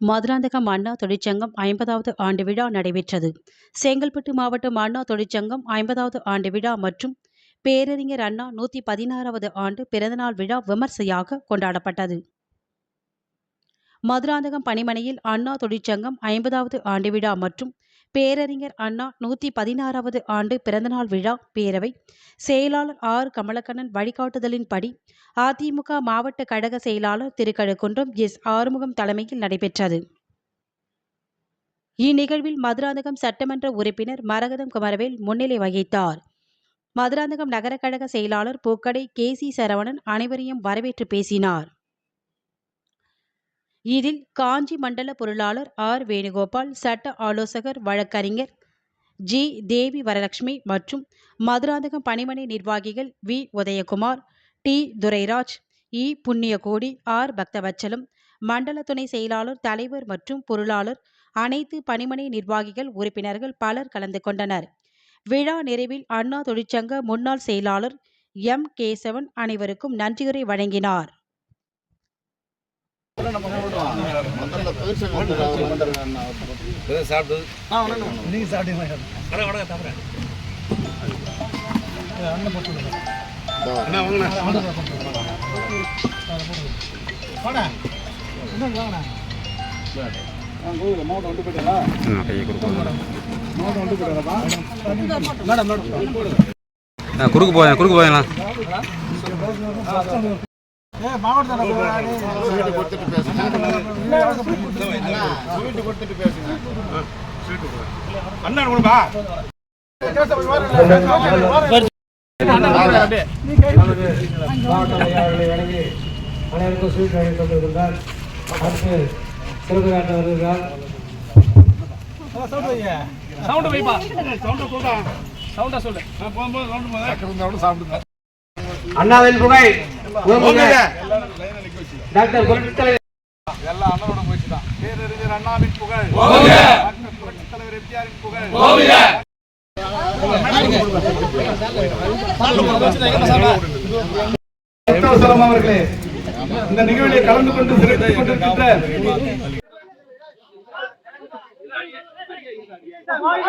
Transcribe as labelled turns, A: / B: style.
A: மதுராந்தகம் அண்ணா தொழிற்சங்கம் ஐம்பதாவது ஆண்டு விழா நடைபெற்றது. செங்கல்பட்டு மாவட்டம் அண்ணா தொழிற்சங்கம் ஐம்பதாவது ஆண்டு விழா மற்றும் பேரறிஞர் அண்ணா நூற்றி பதினாறாவது ஆண்டு பிறந்தநாள் விழா விமர்சையாக கொண்டாடப்பட்டது. மதுராந்தகம் பணிமனையில் அண்ணா தொழிற்சங்கம் ஐம்பதாவது ஆண்டு விழா மற்றும் பேரறிஞர் அண்ணா நூற்றி பதினாறாவது ஆண்டு பிறந்தநாள் விழா பேரவை. செயலாளர் ஆர். கமலக்கண்ணன் வழிகாட்டுதலின்படி அதிமுக மாவட்ட கழக செயலாளர் திருக்கழுக்குன்றம் எஸ். ஆறுமுகம் தலைமையில் நடைபெற்றது. இந்நிகழ்வில் மதுராந்தகம் சட்டமன்ற உறுப்பினர் மரகதம் குமரவேல் முன்னிலை வகித்தார். மதுராந்தகம் நகர கழக செயலாளர் பூக்கடை கே. சி. சரவணன் அனைவரையும் வரவேற்று பேசினார். இதில் காஞ்சி மண்டல பொருளாளர் ஆர். வேணுகோபால் சட்ட ஆலோசகர் வழக்கறிஞர் ஜி. தேவி வரலட்சுமி மற்றும் மதுராந்தகம் பணிமனை நிர்வாகிகள் V. Udayakumar T. Durairaj E. Punniyakodi R. Bakthavatsalam மண்டல துணை செயலாளர் தலைவர் மற்றும் பொருளாளர் அனைத்து பணிமனை நிர்வாகிகள் உறுப்பினர்கள் பலர் கலந்து கொண்டனர். விழா நிறைவில் அண்ணா தொழிற்சங்க முன்னாள் செயலாளர் எம். கேசவன் அனைவருக்கும் நன்றியுரை வழங்கினார்.
B: சாப்பிட்டது
C: நீங்க சாப்பிட்டீங்களா அண்ணன் போட்டு
B: அண்ணா வாங்கண்ணா.
D: குறுக்கு போய் குறுக்கு போயலாம்
E: ஸ்வீட்டு கொடுத்துட்டு பேசுங்க அண்ணா, ஸ்வீட்டு கொடுத்துட்டு பேசுங்க.
B: அண்ணா கொடுப்பா
F: அனைவருக்கும் ஸ்வீட் வழங்கி கொண்டிருந்தார் அடுத்து சிறப்பு காட்ட வருகிறார்
C: சவுண்ட்
B: வைப்பா சவுண்ட் சொல்றா சவுண்டா சொல்லு போகும்போது சவுண்ட் சாப்பிடுங்க
F: அண்ணாவின் புகை. டாக்டர் புரட்சித்தலைவர்
B: எல்லாம் அண்ணனோட போயிடுச்சு தான். பேரறிஞர் அண்ணாவின் புகழ். டாக்டர் புரட்சித் தலைவர் எம்ஜிஆரின் புகழ்.
C: முத்தவசலம் அவர்களே இந்த நிகழ்வில் கலந்து கொண்டு சிறப்பித்துக் கொண்டிருக்கின்ற
G: வாழ்க!